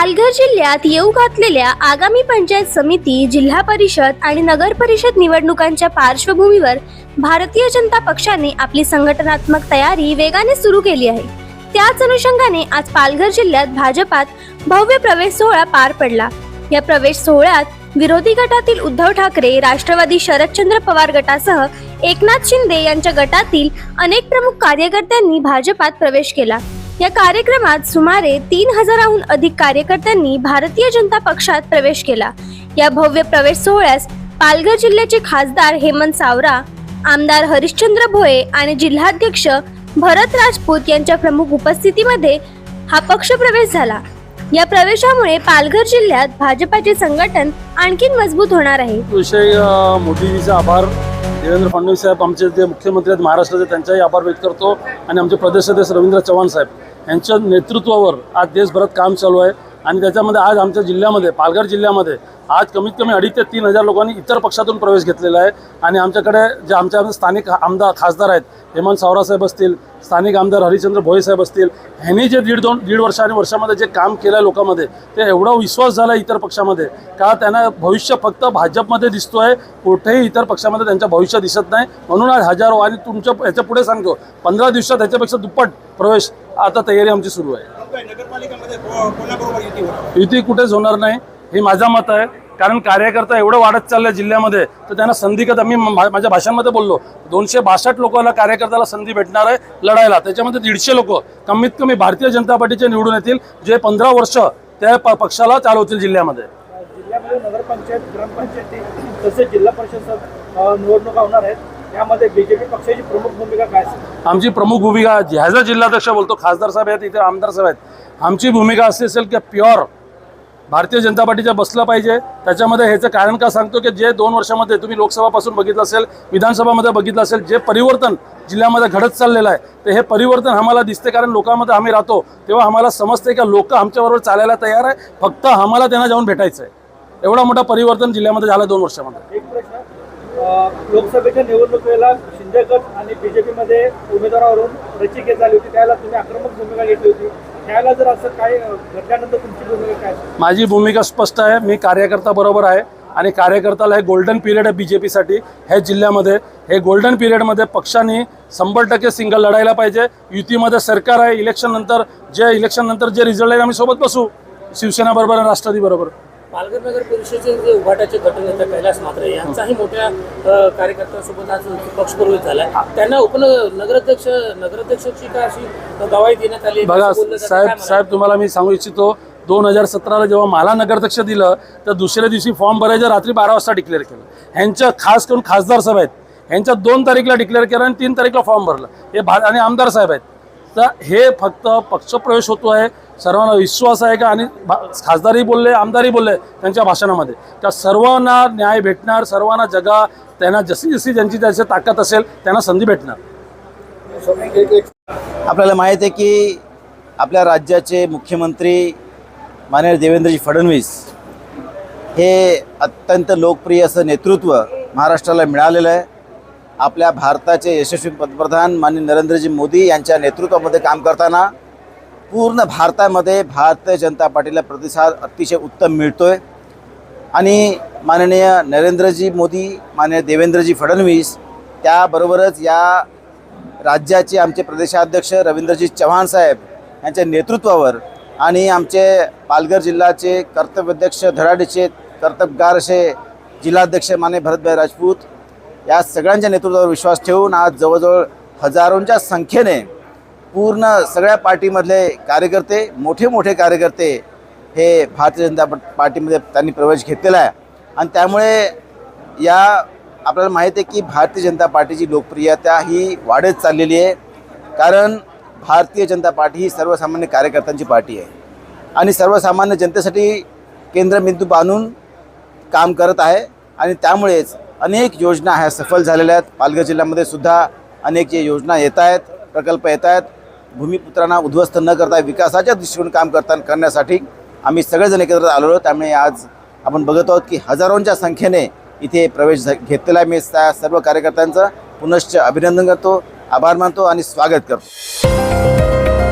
पालघर जिल्ह्यात येऊ घातलेल्या आगामी पंचायत समिती जिल्हा परिषद आणि नगर परिषद निवडणुकांच्या पार्श्वभूमीवर भारतीय जनता पक्षाने आपली संघटनात्मक तयारी वेगाने सुरू केली आहे. त्याच अनुषंगाने आज पालघर जिल्ह्यात भाजपात भव्य प्रवेश सोहळा पार पडला. या प्रवेश सोहळ्यात विरोधी गटातील उद्धव ठाकरे राष्ट्रवादी शरदचंद्र पवार गटासह एकनाथ शिंदे यांच्या गटातील अनेक प्रमुख कार्यकर्त्यांनी भाजपात प्रवेश केला. या कार्यक्रमात सुमारे तीन हजाराहून अधिक कार्यकर्त्यांनी भारतीय जनता पक्षात प्रवेश केला. या भव्य प्रवेश सोहळ्यास पालघर जिल्ह्याचे खासदार हेमंत सावरा आमदार हरिश्चंद्र भोये आणि जिल्हाध्यक्ष भरत राजपूत यांच्या प्रमुख उपस्थितीमध्ये हा पक्ष प्रवेश झाला. या प्रवेशामुळे पालघर जिल्ह्यात भाजपाचे संघटन आणखी मजबूत होणार आहे. विषय मोदीजीचा आभार. देवेंद्र फडणवीस साहेब आमचे जे मुख्यमंत्री आहेत महाराष्ट्राचे त्यांचाही आभार व्यक्त करतो. आणि आमचे प्रदेश अध्यक्ष रवींद्र चव्हाण साहेब यांच्या नेतृत्वावर आज देशभरात काम चालू आहे. आणि त्याच्यामध्ये आज आमच्या जिल्ह्यामध्ये पालघर जिल्ह्यामध्ये आज कमीत कमी अडीच ते तीन हजार लोकांनी इतर पक्षातून प्रवेश घेतलेला आहे. आणि आमच्याकडे जे आमच्या स्थानिक आमदार खासदार आहेत हेमंत सावरासाहेब असतील स्थानिक आमदार हरिचंद्र भोये साहेब असतील ह्यांनी जे दीड दोन दीड वर्ष आणि वर्षामध्ये जे काम केलं आहे लोकांमध्ये ते एवढा विश्वास झाला इतर पक्षामध्ये का त्यांना भविष्य फक्त भाजपमध्ये दिसतोय कुठेही इतर पक्षामध्ये त्यांचं भविष्य दिसत नाही. म्हणून आज हजारो आणि तुमच्या ह्याच्या पुढे सांगतो पंधरा दिवसात ह्याच्यापेक्षा दुप्पट प्रवेश आता तयारी आमची सुरू आहे. युती कुठेच होणार नाही हे माझं मत आहे. कारण कार्यकर्ता एवढं वाढत चाललंय जिल्ह्यामध्ये तर त्यांना संधी कधी मी माझ्या भाषणामध्ये बोललो दोनशे बासष्ट लोकांना कार्यकर्त्याला संधी भेटणार आहे लढायला. त्याच्यामध्ये दीडशे लोक कमीत कमी भारतीय जनता पार्टीचे निवडून येतील जे पंधरा वर्ष त्या पक्षाला चालवतील जिल्ह्यामध्ये. जिल्ह्यामध्ये नगरपंचायत ग्रामपंचायती तसेच जिल्हा परिषद निवडणुका होणार आहेत. त्यामध्ये बीजेपी पक्षाची प्रमुख भूमिका काय आमची प्रमुख भूमिका ह्याच जिल्हाध्यक्ष बोलतो खासदार साहेब आहेत इथे आमदार साहेब आहेत. आमची भूमिका अशी असेल की प्युअर भारतीय जनता पार्टीच्या बसलं पाहिजे. त्याच्यामध्ये ह्याचं कारण का सांगतो की जे दोन वर्षामध्ये तुम्ही लोकसभापासून बघितलं असेल विधानसभामध्ये बघितलं असेल जे परिवर्तन जिल्ह्यामध्ये घडत चाललेलं आहे तर हे परिवर्तन आम्हाला दिसते कारण लोकांमध्ये आम्ही राहतो तेव्हा आम्हाला समजते का लोक आमच्याबरोबर चालायला तयार आहे फक्त आम्हाला त्यांना जाऊन भेटायचं आहे एवढा मोठा परिवर्तन जिल्ह्यामध्ये झालं दोन वर्षामध्ये. एक प्रश्न लोकसभेच्या निवडणुकीला शिंदे गट आणि बीजेपीमध्ये उमेदवारावरून रचिकेत झाली होती त्याला तुम्ही आक्रमक भूमिका घेतली होती. त्याला जर असं काय घडल्यानंतर तुमची भूमिका काय माझी भूमिका स्पष्ट आहे मी कार्यकर्ता बरोबर आहे आणि कार्यकर्त्याला हे गोल्डन पिरियड आहे बी जे पीसाठी हे जिल्ह्यामध्ये. हे गोल्डन पिरियडमध्ये पक्षांनी शंभर टक्के सिंगल लढायला पाहिजे. युतीमध्ये सरकार आहे इलेक्शन नंतर जे इलेक्शन नंतर जे रिझल्ट आहे आम्ही सोबत बसू. शिवसेना बरोबर आणि राष्ट्रवादी बरोबर. पालघर नगर परिषदेचे जे उभाटाचे गटनेते कैलास मात्रे यांचाही मोठ्या कार्यकर्त्यांसोबत आज पक्षप्रवेश झालाय. त्यांना उप नगराध्यक्ष नगराध्यक्षाची काय अशी गवाही देण्यात आली बघा साहेब? साहेब तुम्हाला मी सांगू इच्छितो दोन हजार सतराला जेव्हा मला नगराध्यक्ष दिलं तर दुसऱ्या दिवशी फॉर्म भरायचं रात्री बारा वाजता डिक्लेअर केलं. ह्यांच्या खास करून खासदार साहेब आहेत ह्यांच्या दोन तारीखला डिक्लेअर केलं आणि तीन तारीखला फॉर्म भरलं. हे भा आणि आमदार साहेब आहेत. तर हे फक्त पक्षप्रवेश होतो आहे सर्वांना विश्वास आहे का? आणि भा- खासदारही बोलले आमदारही बोलले त्यांच्या भाषणामध्ये. त्या सर्वांना न्याय भेटणार सर्वांना जगा त्यांना जशी जशी ज्यांची त्याची ताकद असेल त्यांना संधी भेटणार. आपल्याला माहीत आहे की आपल्या राज्याचे मुख्यमंत्री माननीय देवेंद्रजी फडणवीस हे अत्यंत लोकप्रिय असं नेतृत्व महाराष्ट्राला मिळालेलं आहे. आपल्या भारताचे यशस्वी पंतप्रधान माननीय नरेंद्रजी मोदी यांच्या नेतृत्वामध्ये काम करताना पूर्ण भारतामध्ये भारतीय जनता पार्टीला प्रतिसाद अतिशय उत्तम मिळतो आहे आणि माननीय नरेंद्रजी मोदी माननीय देवेंद्रजी फडणवीस त्याबरोबरच या राज्याचे आमचे प्रदेशाध्यक्ष रवींद्रजी चव्हाण साहेब यांच्या नेतृत्वावर आणि आमचे पालघर जिल्ह्याचे कर्तव्याध्यक्ष धडाडीचे कर्तबगार असे जिल्हाध्यक्ष माने भरतभाई राजपूत या सगळ्यांच्या नेतृत्वावर विश्वास ठेवून आज जवळजवळ हजारोंच्या संख्येने पूर्ण सगळ्या पार्टीमधले कार्यकर्ते मोठे मोठे कार्यकर्ते हे भारतीय जनता पार्टीमध्ये त्यांनी प्रवेश घेतलेला आहे. आणि त्यामुळे या आपल्याला माहीत आहे की भारतीय जनता पार्टीची लोकप्रियता ही वाढत चाललेली आहे. कारण भारतीय जनता पार्टी ही सर्वसामान्य कार्यकर्त्यांची पार्टी आहे. आणि सर्वसामान्य जनतेसाठी केंद्रबिंदू बांधून काम करत आहे. आणि त्यामुळेच अनेक योजना ह्या सफल झालेल्या आहेत. पालघर जिल्ह्यामध्ये सुद्धा अनेक जे योजना येत आहेत प्रकल्प येत आहेत. भूमिपुत्रांना उद्ध्वस्त न करता विकासाच्या दृष्टीने काम करता करण्यासाठी आम्ही सगळेजण एकत्र आलो आहोत. त्यामुळे आज आपण बघत आहोत की हजारोंच्या संख्येने इथे प्रवेश घेतलेला आहे. मी त्या सर्व कार्यकर्त्यांचं पुनश्च अभिनंदन करतो आभार मानतो आणि स्वागत करतो.